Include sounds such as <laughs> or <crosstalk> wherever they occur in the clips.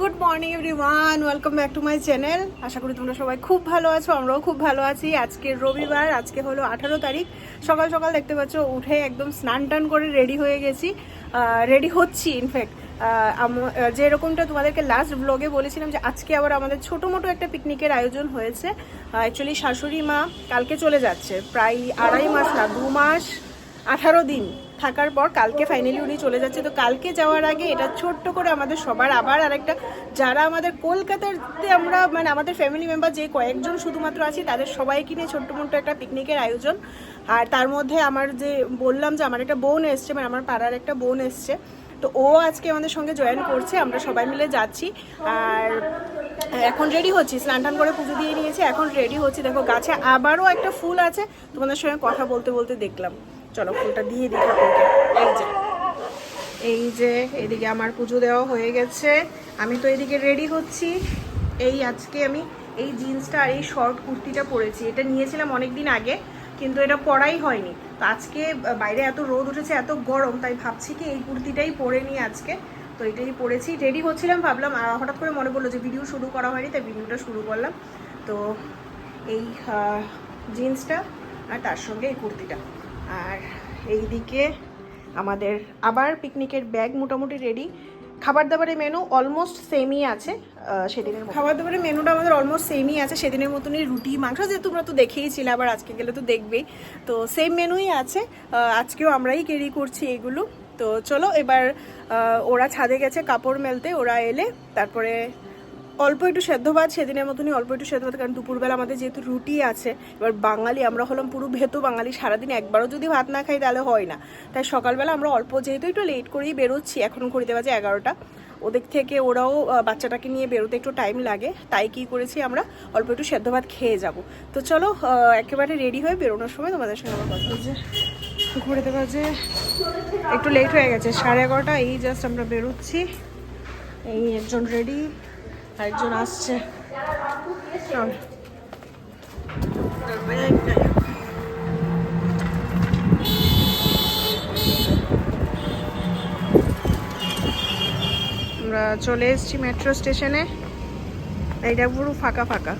Good morning everyone welcome back to my channel আশা করি তোমরা সবাই খুব ভালো আছো, আমরাও খুব ভালো আছি। আজকে রবিবার, আজকে হলো আঠারো তারিখ। সকাল সকাল দেখতে পাচ্ছ, উঠে একদম স্নান টান করে রেডি হয়ে গেছি। রেডি হচ্ছি ইনফ্যাক্ট যেরকমটা তোমাদেরকে লাস্ট ব্লগে বলেছিলাম যে, আজকে আবার আমাদের ছোটো মোটো একটা পিকনিকের আয়োজন হয়েছে। অ্যাকচুয়ালি শাশুড়ি মা কালকে চলে যাচ্ছে, প্রায় আড়াই মাস না, দু মাস আঠারো দিন। থাকার পর কালকে ফাইনালি উনি চলে যাচ্ছে। তো কালকে যাওয়ার আগে এটা ছোট্ট করে আমাদের সবার আবার আরেকটা, যারা আমাদের কলকাতাতে আমরা মানে আমাদের ফ্যামিলি মেম্বার যে কয়েকজন শুধুমাত্র আছি, তাদের সবাইকে নিয়ে ছোট্ট মোট্ট একটা পিকনিকের আয়োজন। আর তার মধ্যে আমার যে বললাম যে আমার একটা বোন এসছে মানে আমার পাড়ার একটা বোন এসছে। তো ও আজকে আমাদের সঙ্গে জয়েন করছে, আমরা সবাই মিলে যাচ্ছি। আর এখন রেডি হচ্ছি, স্নান টান করে পুজো দিয়ে নিয়েছি, এখন রেডি হচ্ছি। দেখো, গাছে আবারও একটা ফুল আছে, তোমাদের সঙ্গে কথা বলতে বলতে দেখলাম। চলো ফুলটা দিয়ে দিই ঠাকুরকে। এই যে এই যে এদিকে আমার পুজো দেওয়া হয়ে গেছে। আমি তো এদিকে রেডি হচ্ছি। এই আজকে আমি এই জিন্সটা আর এই শর্ট কুর্তিটা পরেছি। এটা নিয়েছিলাম অনেক দিন আগে কিন্তু এটা পরাই হয়নি। তো আজকে বাইরে এত রোদ উঠেছে এত গরম তাই ভাবছি কি এই কুর্তিটাই পরে নিই আজকে। তো এটাই পরেছি। রেডি হচ্ছিলাম ভাবলাম আহ, হঠাৎ করে মনে পড়ল যে ভিডিও শুরু করা হয়নি তাই ভিডিওটা শুরু করলাম। তো এই জিন্সটা আর তার সঙ্গে এই কুর্তিটা। আর এইদিকে আমাদের আবার পিকনিকের ব্যাগ মোটামুটি রেডি খাবার দাবারের মেনু অলমোস্ট সেমই আছে সেদিনের খাবার দাবারের মেনুটা আমাদের অলমোস্ট সেমই আছে, সেদিনের মতনই রুটি, মাংস যে তোমরা তো দেখেইছিলে, আবার আজকে গেলে তো দেখবেই তো সেম মেনুই আছে আজকেও আমরাই ক্যারি করছি এগুলো। তো চলো এবার ওরা ছাদে গেছে কাপড় মেলতে, ওরা এলে, তারপরে অল্প একটু সেদ্ধ ভাত সেদিনের মতনই অল্প একটু সেদ্ধ ভাত, কারণ দুপুরবেলা আমাদের যেহেতু রুটি আছে, এবার বাঙালি, আমরা হলাম পুরো ভেতু বাঙালি, সারাদিন একবারও যদি ভাত না খাই তাহলে হয় না। তাই সকালবেলা আমরা অল্প, যেহেতু একটু লেট করেই বেরোচ্ছি, এখন ঘড়িতে বাজে এগারোটা। ওদের থেকে ওরাও বাচ্চাটাকে নিয়ে বেরোতে একটু টাইম লাগে, তাই কি করেছি আমরা, অল্প একটু সেদ্ধ ভাত খেয়ে যাব। তো চলো একেবারে রেডি হয়ে বেরোনোর সময় তোমাদের সঙ্গে আমার কথা হচ্ছে। ঘুরেতে বাজে, একটু লেট হয়ে গেছে, সাড়ে এগারোটা, এই জাস্ট আমরা বেরোচ্ছি। এই একজন রেডি একজন আসছে। আমরা চলে এসেছি মেট্রো স্টেশনে। এইটা পুরো ফাঁকা ফাঁকা।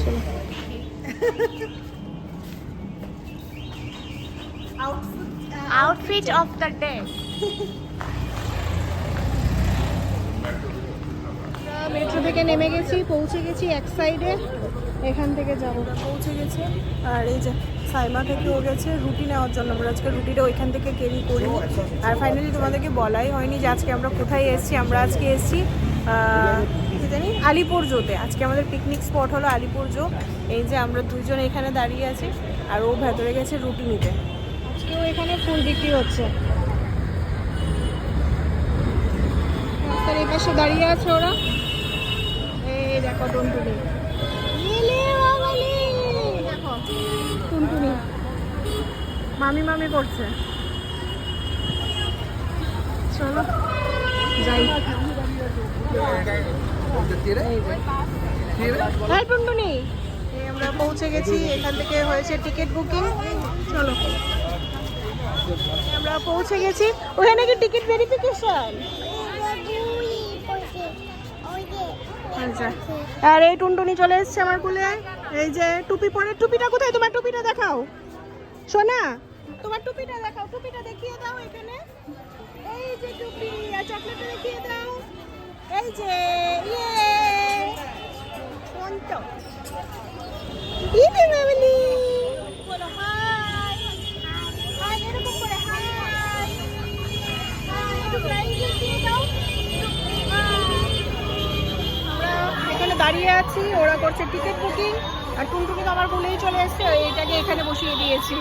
চলো। Outfit of the <laughs> day. Metro থেকে নেমে গেছি পৌঁছে গেছি এক সাইডে এখান থেকে যাব। পৌঁছে গেছে। আর এই যে সাইমা থেকে ও গেছে রুটি নেওয়ার জন্য। আমরা আজকে রুটিটা ওইখান থেকে ক্যারি করি আর ফাইনালি তোমাদেরকে বলাই হয়নি যে আজকে আমরা কোথায় এসেছি। আমরা আজকে এসেছি জানি? আলিপুর জোতে। আজকে আমাদের পিকনিক স্পট হলো আলিপুর জো। এই যে আমরা দুজন এখানে দাঁড়িয়ে আছি। আর ও ভেতরে গেছে রুটি নিতে। আজকেও এখানে ফুল বিক্রি হচ্ছে। রাস্তার এই পাশে দাঁড়িয়ে আছে ওরা। দেখো টুনটুনি। দেখো টুনটুনি মামি মামি করছে। চলো যাই। হ্যাঁ টুনটুনি। আমরা পৌঁছে গেছি এখান থেকে হয়েছে টিকিট বুকিং। চলো। আমরা পৌঁছে গেছি। ওখানে কি টিকিট ভেরিফিকেশন আচ্ছা। আর এই টুনটুনি চলে এসছে আমার কুলে। এই যে টুপি পরে টুপিটা কোথায়? তোমার টুপিটা দেখাও। সোনা, তোমার টুপিটা দেখাও। টুপিটা দেখিয়ে দাও এখানে। এই যে টুপি, আর চকলেটটা দেখিয়ে দাও। এই যে ইয়ে। কোনটা? ইবে করছে টিকিট বুকিং আর টুনটুনি তো আমার বলেই চলে এসছে এটাকে এখানে বসিয়ে দিয়েছি।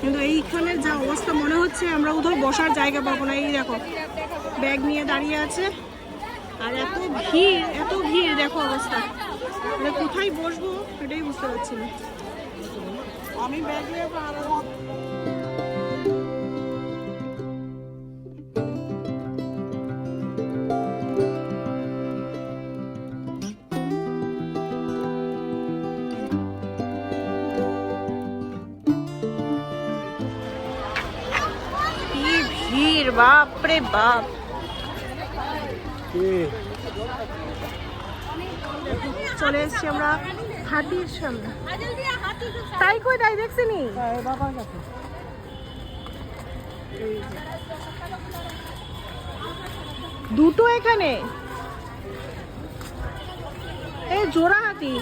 কিন্তু এইখানে যা অবস্থা মনে হচ্ছে, আমরা উধর বসার জায়গা পাবো না। এই দেখো, ব্যাগ নিয়ে দাঁড়িয়ে আছে। আর এত ভিড় এত ভিড়, দেখো অবস্থা। মানে কোথায় বসবো সেটাই বুঝতে পারছি না। আমি ব্যাগ নিয়ে ভিড় বাপ রে বাপ চলে এসছি আমরা হাতির সামনে। তাই কই তাই দেখছি নি? এই দুটো এখানে। এই জোড়া হাতি।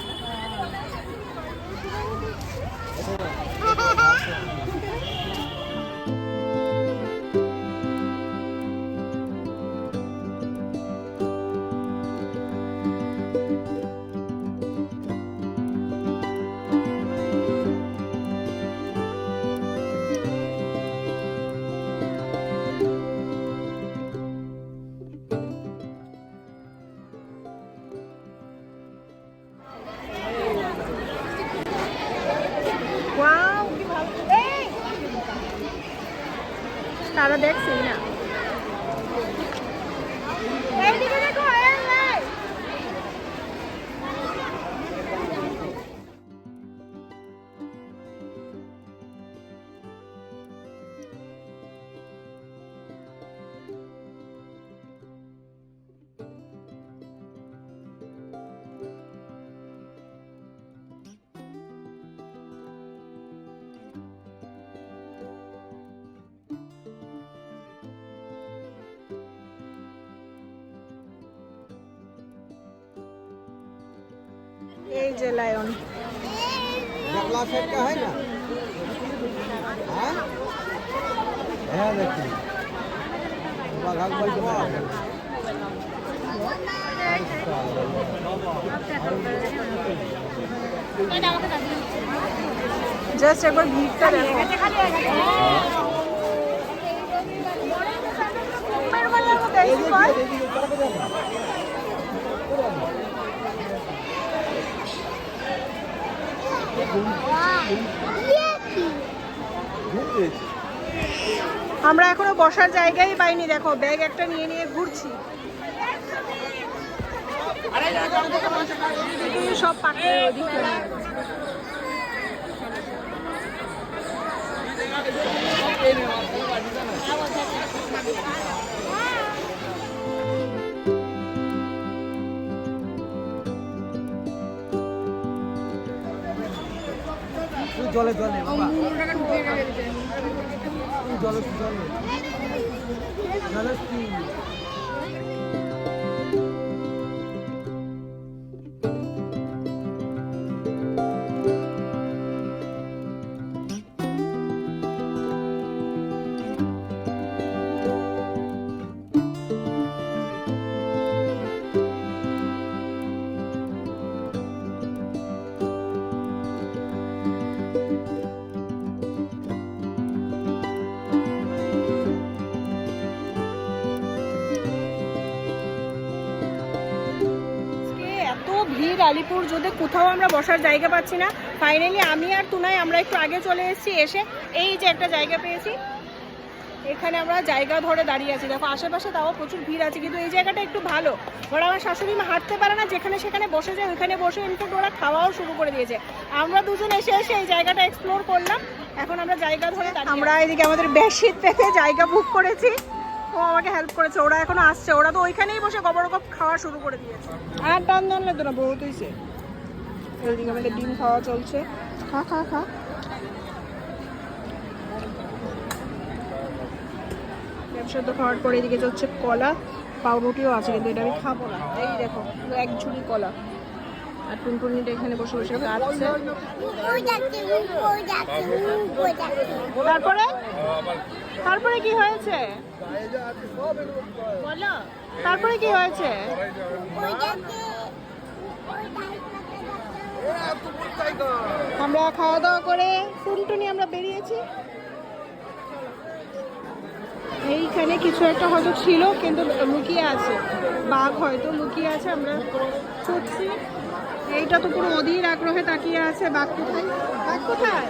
এই যে লায়ন জাস্ট একবার ভিড়টা দেখো Thank you. আমরা এখনও বসার জায়গাই পাইনি দেখো ব্যাগ একটা নিয়ে নিয়ে ঘুরছি। সব পাখি জলে জলে বাবা। জলে জলে জলে ভিড়, আলিপুর যদি কোথাও আমরা বসার জায়গা পাচ্ছি না ফাইনালি আমি আর তুনাই আমরা একটু আগে চলে এসেছি, এসে এই যে একটা জায়গা পেয়েছি। এখানে আমরা জায়গা ধরে দাঁড়িয়ে আছি। দেখো, আশেপাশে তাও প্রচুর ভিড় আছে, কিন্তু এই জায়গাটা একটু ভালো। ওরা আমার শাশুড়ি মা হাঁটতে পারে না, যেখানে সেখানে বসে যায়, ওইখানে বসে ইনফ্যাক্ট ওরা খাওয়াও শুরু করে দিয়েছে। আমরা দুজন এসে এসে এই জায়গাটা এক্সপ্লোর করলাম। এখন আমরা জায়গা ধরে আমরা এদিকে আমাদের বেশিত পেতে জায়গা বুক করেছি। ও আমাকে হেল্প করেছে ওরা এখনও আসছে ওরা তো ওইখানেই বসে গবর গপ খাওয়া শুরু করে দিয়েছে আর টান টানলে তো না বহুত হয়েছে এদিকে আমাদের ডিম খাওয়া চলছে খা খা খা ব্যবসা তো খাওয়ার পরে এদিকে হচ্ছে কলা পাউরুটিও আছে কিন্তু এটা আমি খাব না এই দেখো এক ঝুড়ি কলা আর টুনটুনিটা এখানে বসে বসে খাচ্ছে তারপরে তারপরে কি হয়েছে? বলো। তারপরে কি হয়েছে? আমরা খাওয়া দাওয়া করে টুনটুনি আমরা বেরিয়েছি। এইখানে কিছু একটা হয়তো ছিল, কিন্তু লুকিয়ে আছে। বাঘ হয়তো লুকিয়ে আছে, আমরা খুঁজছি। এইটা তো পুরো অধীর আগ্রহে তাকিয়ে আছে, বাঘ কোথায়? বাঘ কোথায়?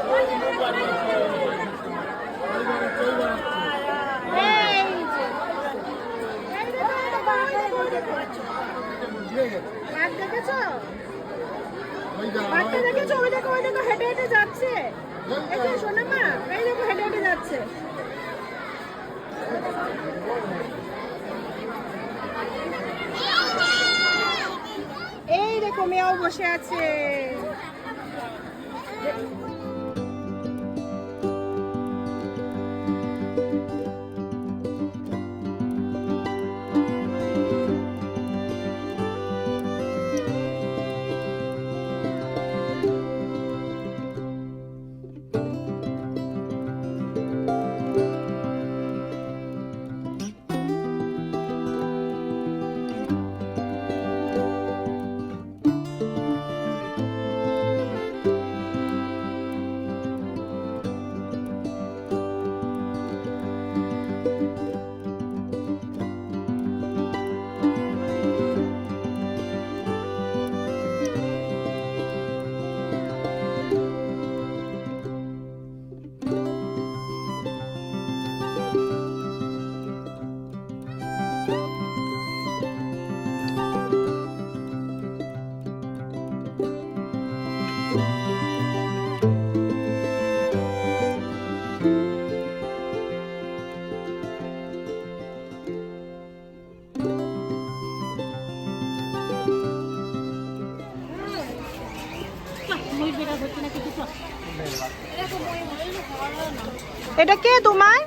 এটা কে তোমার?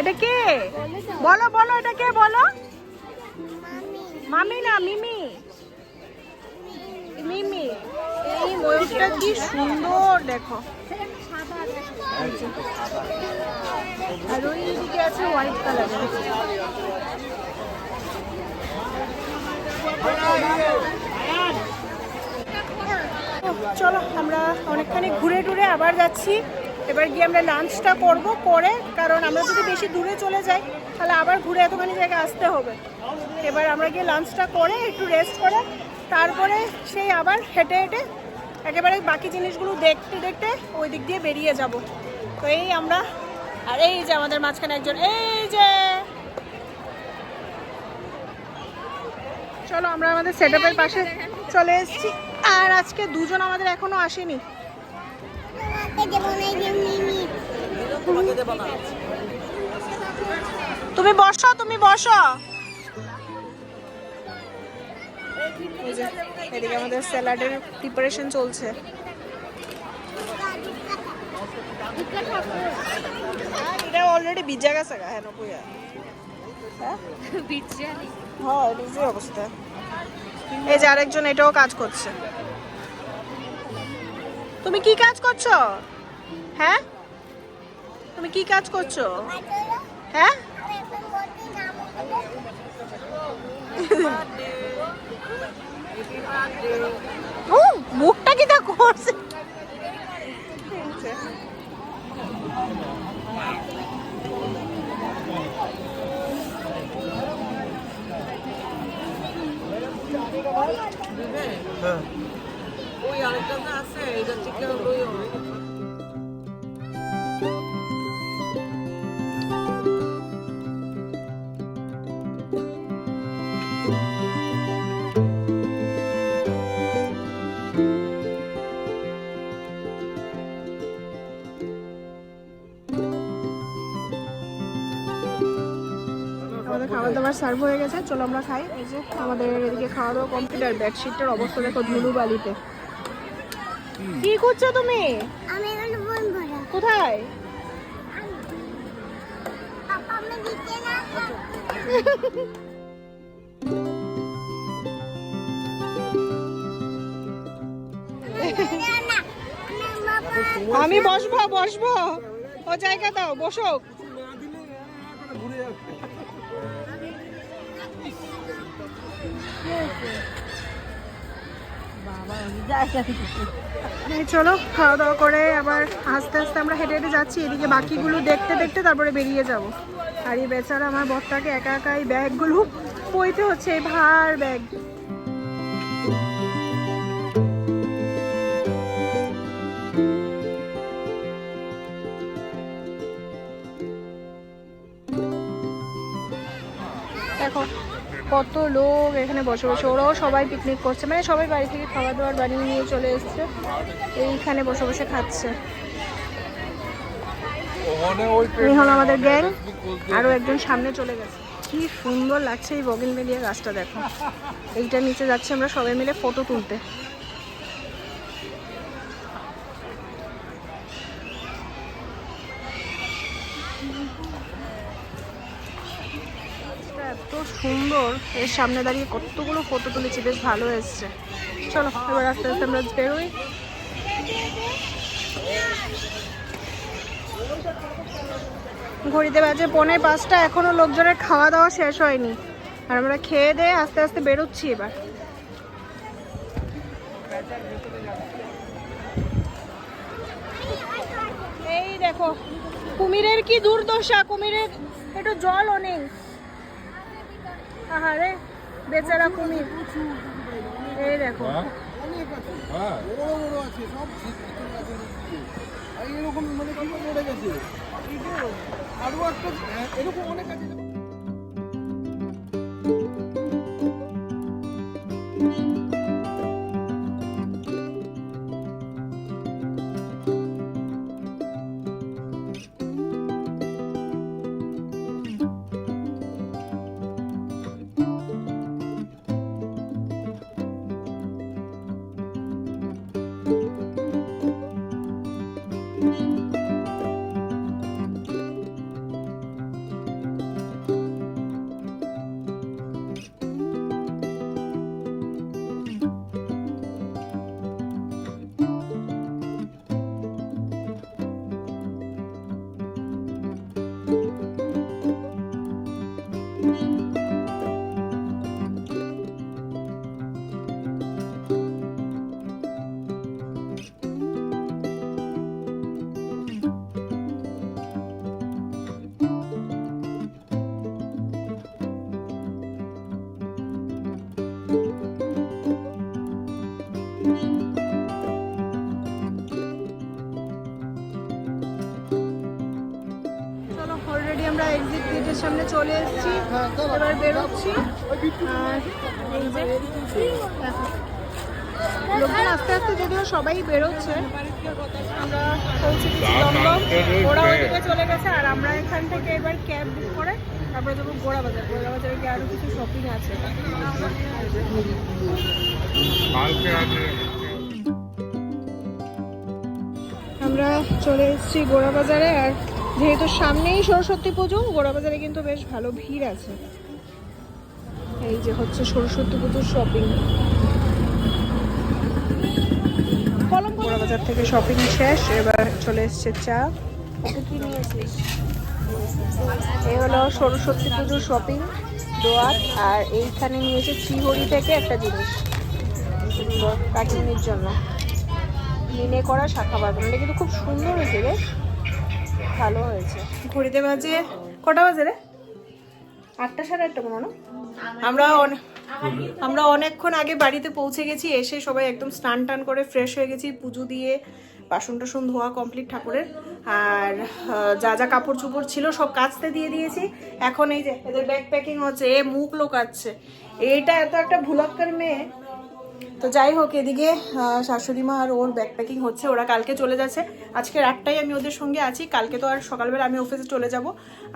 এটা কে? বলো বলো, এটা কে বলো? মামি না, মিমি। মিমি। এই ময়ূরটা কি সুন্দর, দেখো। আর ওই দিকে আছে হোয়াইট কালার চলো, আমরা অনেকখানি ঘুরে টুরে আবার যাচ্ছি। এবার গিয়ে আমরা লাঞ্চটা করব করে কারণ আমরা যদি বেশি দূরে চলে যাই, তাহলে আবার ঘুরে এতখানি জায়গায় আসতে হবে। এবার আমরা গিয়ে লাঞ্চটা করে, একটু রেস্ট করে, তারপরে সেই আবার হেঁটে হেঁটে একেবারে বাকি জিনিসগুলো দেখতে দেখতে ওই দিক দিয়ে বেরিয়ে যাব। তো এই আমরা, আর এই যে আমাদের মাঝখানে একজন, এই যে! চলো আমরা আমাদের সেট আপের পাশে চলে এসেছি। আর আজকে দুজন আমাদের এখনও আসেনি। তুমি বসো তুমি বসো। এদিকে আমাদের স্যালাডের প্রিপারেশন চলছে। এটা অলরেডি ভিজা গেছে গা হ্যাঁ? হ্যাঁ হ্যাঁ ভিজে অবস্থা। এই যে আরেকজন এটাও কাজ করছে। তুমি কি কাজ করছ? হ্যাঁ? তুমি কি কাজ করছ? হ্যাঁ? ও মুখটা কি তা করছে ওই আরেকটা আছে এটা চিকেন লইও সার্ভ হয়ে গেছে চলো আমরা খাই। এই যে আমাদের এদিকে খাওয়া দাওয়া কমপ্লিট আর বেডশিটটার অবস্থা দেখো ধুলু বালিতে কি করছ তুমি? আমি এখানে বই ভরা কোথায়? পাপা আমি দিতে না আমি বসবো বসবো। ও জায়গা দাও বসো। না দিলে ঘুরে যাচ্ছে চলো, খাওয়া দাওয়া করে আবার আস্তে আস্তে আমরা হেঁটে হেঁটে যাচ্ছি। এদিকে বাকিগুলো দেখতে দেখতে তারপরে বেরিয়ে যাব। আর এই বেচারা আমার বরটাকে একা একাই ব্যাগগুলো বইতে হচ্ছে, এই ভার ব্যাগ। কত লোক এখানে বসে বসে, ওরাও সবাই পিকনিক করছে। মানে সবাই বাড়ি থেকে খাবার দাওয়ার বানিয়ে নিয়ে চলে এসছে। এইখানে বসে বসে খাচ্ছে। হলো আমাদের গ্যাং, আরও একজন সামনে চলে গেছে। কি সুন্দর লাগছে এই বগিন গাছটা দেখো। এইটার নিচে যাচ্ছে আমরা সবাই মিলে ফটো তুলতে। সুন্দর। এর সামনে দাঁড়িয়ে কতগুলো ফটো তুলেছি, বেশ ভালো এসছে চলো, এবার আস্তে আস্তে আমরা বেরোই। ঘড়িতে বাজে পৌনে পাঁচটা, এখনও লোকজনের খাওয়া দাওয়া শেষ হয়নি। আর আমরা খেয়ে দিয়ে আস্তে আস্তে বেরোচ্ছি এবার। এই দেখো, কুমিরের কি দুর্দশা? কুমিরের একটু জলও নেই। আহারে বেচারা কুমির। এই দেখো। হ্যাঁ বড় বড় আছে সব এরকম মানে কি পড়ে গেছে। এই আরও একটা এরকম অনেক আছে। আমরা এক্সিট গেটের সামনে চলে এসেছি। এবার বেরোচ্ছি। আর লোকজন আস্তে আস্তে যদিও সবাই বেরোচ্ছে আমরা পৌঁছে গেছি ওরা ওইদিকে চলে গেছে আর আমরা এখান থেকে এবার ক্যাব বুক করে তারপরে যাব গোড়া বাজার গোড়া বাজারে গিয়ে আরও কিছু শপিং আছে। আমরা চলে এসেছি গোড়া বাজারে আর যেহেতু সামনেই সরস্বতী পুজো গোড়া বাজারে কিন্তু বেশ ভালো ভিড় আছে। এই যে হচ্ছে সরস্বতী পুজোর শপিং কলম গোড়া বাজার থেকে শপিং শেষ এবার চলে এসছে চা। কি নিয়েছিস এই হলো সরস্বতী পুজোর শপিং দোয়াত আর এইখানে নিয়েছে শ্রীহরি থেকে একটা জিনিস। কাকিনির জন্য। মিনে করা শাখা বাঁধানো এটা কিন্তু খুব সুন্দর হয়েছে রে। ভালো হয়েছে। ঘড়িতে বাজে কটা বাজে রে? আটটা সাড়ে আটটা মনে আমরা আমরা অনেকক্ষণ আগে বাড়িতে পৌঁছে গেছি, এসে সবাই একদম স্নান টান করে ফ্রেশ হয়ে গেছি, পুজো দিয়ে বাসন টাসন ধোয়া কমপ্লিট ঠাকুরের। আর যা যা কাপড় চোপড় ছিল সব কাচতে দিয়ে দিয়েছি। এখন এই যে এদের ব্যাগ প্যাকিং হচ্ছে, এ মুখ লোকাচ্ছে। এইটা এত একটা ভুলাক্কার মেয়ে তো যাই হোক, এদিকে শাশুড়ি মা আর ওর ব্যাগ প্যাকিং হচ্ছে, ওরা কালকে চলে যাচ্ছে। আজকে রাতটাই আমি ওদের সঙ্গে আছি, কালকে তো আর সকালবেলা আমি অফিসে চলে যাব।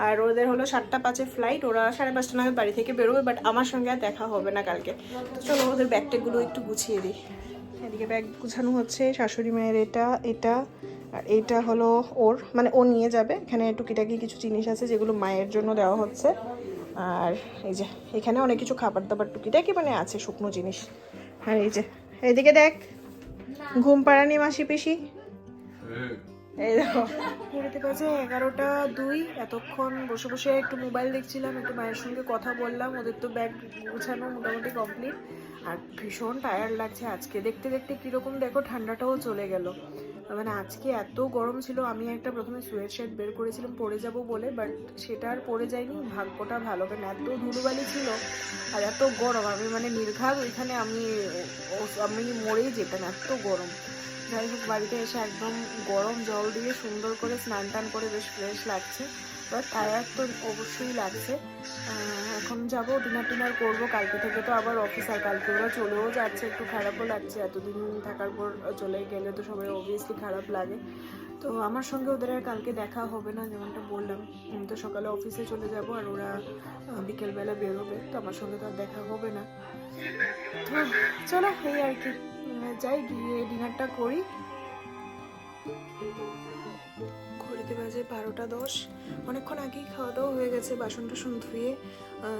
আর ওদের হলো সাতটা পাঁচে ফ্লাইট ওরা সাড়ে পাঁচটা নাগাদ বাড়ি থেকে বেরোবে বাট আমার সঙ্গে আর দেখা হবে না কালকে। তো চলো ওদের ব্যাগ একটু গুছিয়ে দিই। এদিকে ব্যাগ গুছানো হচ্ছে, শাশুড়ি মায়ের এটা এটা, আর এইটা হলো ওর মানে ও নিয়ে যাবে। এখানে টুকিটাকি কিছু জিনিস আছে যেগুলো মায়ের জন্য দেওয়া হচ্ছে। আর এই যে, এখানে অনেক কিছু খাবার দাবার টুকিটাকি মানে আছে, শুকনো জিনিস। আর এই যে, এইদিকে দেখ, ঘুম পাড়ানি মাসি পিসি। এই দেখো। ঘুরতে পারছে এগারোটা দুই, এতক্ষণ বসে বসে একটু মোবাইল দেখছিলাম, একটু মায়ের সঙ্গে কথা বললাম, ওদের তো ব্যাগ গুছানো মোটামুটি কমপ্লিট আর ভীষণ টায়ার্ড লাগছে, আজকে দেখতে দেখতে কীরকম দেখো ঠান্ডাটাও চলে গেল। মানে আজকে এত গরম ছিল, আমি একটা প্রথমে সোয়েট শার্ট বের করেছিলাম, পরে যাব বলে বাট সেটা আর পরে যায়নি ভাগ্যটা ভালো কারণ এত ধুলোবালি ছিল আর এত গরম, আমি মানে নির্ঘাত ওইখানে আমি আমি মরেই যেতাম, এত গরম। যাই হোক, বাড়িতে এসে একদম গরম জল দিয়ে সুন্দর করে স্নান টান করে বেশ ফ্রেশ লাগছে। বাট টায়ার তো অবশ্যই লাগছে। এখন যাব ডিনার টিনার করব। কালকে থেকে তো আবার অফিস আর কালকে ওরা চলেও যাচ্ছে। একটু খারাপও লাগছে। এতদিন থাকার পর চলে গেলে তো সবাই অবভিয়াসলি খারাপ লাগে। তো আমার সঙ্গে ওদের আর কালকে দেখা হবে না, যেমনটা বললাম। আমি তো সকালে অফিসে চলে যাব আর ওরা বিকেলবেলা বেরোবে। তো আমার সঙ্গে তো আর দেখা হবে না। তো চলো, এই আর কি। যাই, গিয়ে ডিনারটা করি। ঘড়িতে বাজে বারোটা দশ। অনেকক্ষণ আগেই খাওয়া দাওয়া হয়ে গেছে, বাসন টাসন ধুয়ে।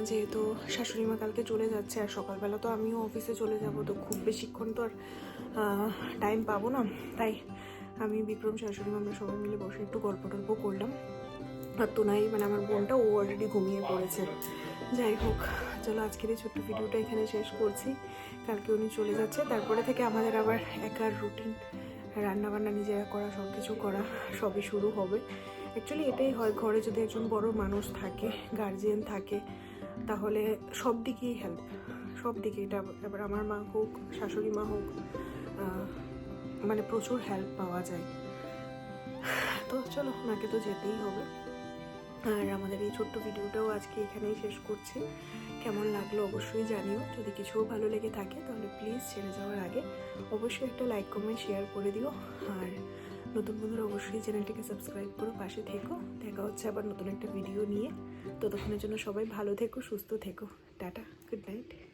যেহেতু শাশুড়ি মা কালকে চলে যাচ্ছে আর সকালবেলা তো আমিও অফিসে চলে যাব, তো খুব বেশিক্ষণ তো আর টাইম পাবো না। তাই আমি বিক্রম, শাশুড়ি মা আমরা সবাই মিলে বসে একটু গল্প টল্প করলাম। আর তোনাই মানে আমার বোনটা, ও অলরেডি ঘুমিয়ে পড়েছে। যাই হোক, চলো আজকের এই ছোট্ট ভিডিওটা এখানে শেষ করছি। কালকে উনি চলে যাচ্ছে, তারপরে থেকে আমাদের আবার একার রুটিন রান্না বান্না নিজেরা করা সব কিছু করা, সবই শুরু হবে। অ্যাকচুয়ালি এটাই হয় ঘরে যদি একজন বড় মানুষ থাকে গার্জিয়ান থাকে, তাহলে সব দিকেই হেল্প সব দিকে এটা, এবার আমার মা হোক, শাশুড়ি মা হোক মানে প্রচুর হেল্প পাওয়া যায়। তো চলো ওনাকে তো যেতেই হবে। আর আমাদের এই ছোট্ট ভিডিওটাও আজকে এখানেই শেষ করছি। কেমন লাগল অবশ্যই জানিও। যদি কিছুও ভালো লেগে থাকে, তাহলে প্লিজ ছেড়ে যাওয়ার আগে অবশ্যই একটা লাইক কমেন্ট শেয়ার করে দিও। আর নতুন বন্ধুরা অবশ্যই চ্যানেলটিকে সাবস্ক্রাইব করো পাশে থেকো। দেখা হচ্ছে আবার নতুন একটা ভিডিও নিয়ে। ততক্ষণের জন্য সবাই ভালো থেকো, সুস্থ থেকো। Tata good night